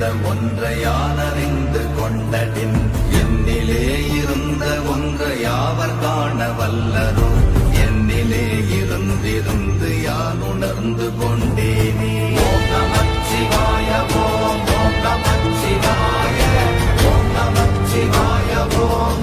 இருந்த ஒன்றையானறிந்து கொண்டடின். என்னிலே இருந்த ஒன்றையாவர் காண வல்லரோ என்னிலே இருந்திருந்து யான் உணர்ந்து கொண்டேனே. ஓம் நமச்சிவாய ஓம் ஓம் நமச்சிவாய ஓம் நமச்சிவாய ஓம்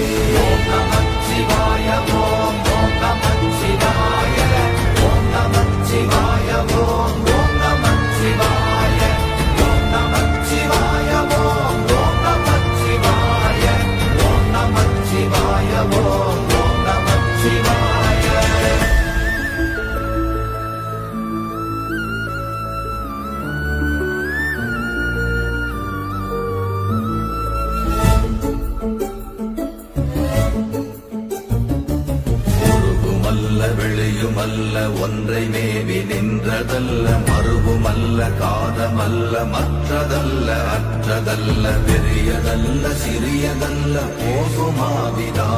வெளியுமல்ல ஒன்றை மேவி நின்றதல்ல மறுவுமல்ல காதமல்ல மற்றதல்ல அற்றதல்ல பெரியதல்ல சிறியதல்ல போகுமாவிதானுமல்ல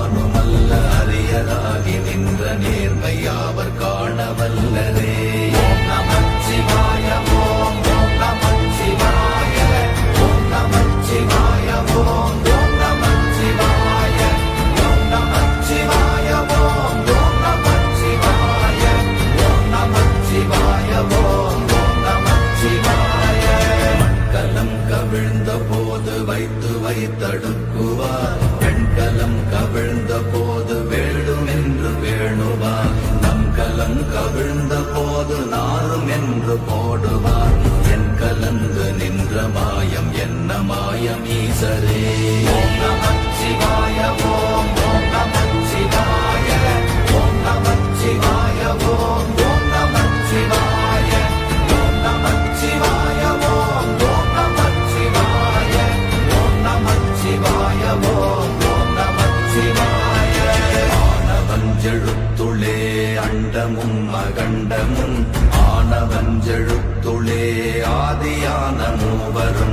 நம் கவிழ்ந்த போது நாரும் என்று போடுவார். என் கலந்து நின்ற மாயம் என்ன மாயம் ஈசரே? జ్ఞానము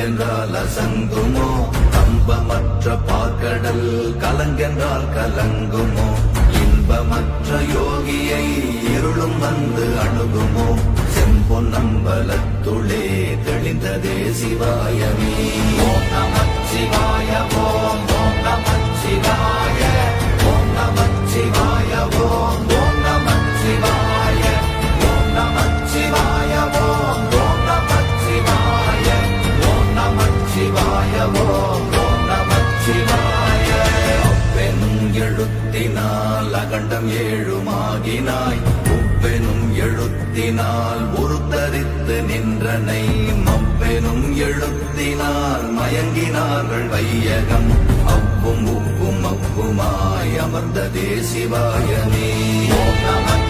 கலங்கென்றால் அசங்குமோ? கம்பமற்ற பாக்கடல் கலங்கென்றால் கலங்குமோ? இன்பமற்ற யோகியை இருளும் வந்து அணுகுமோ? செம்பொன்னம்பலத்துளே தெளிந்ததே சிவாயமே. ஓம் சிவாய ஓம் ஓம் நமச்சிவாய ஓம் அகண்டம் ஏழுமாகினாய். ஒவ்வெனும் எழுத்தினால் உருத்தரித்து நின்றனை. மவ்வெனும் எழுத்தினால் மயங்கினார்கள் வையகம். அவ்வும் உப்பும் அப்புமாய் அமர்ந்த தேசிவாயனே ஓம்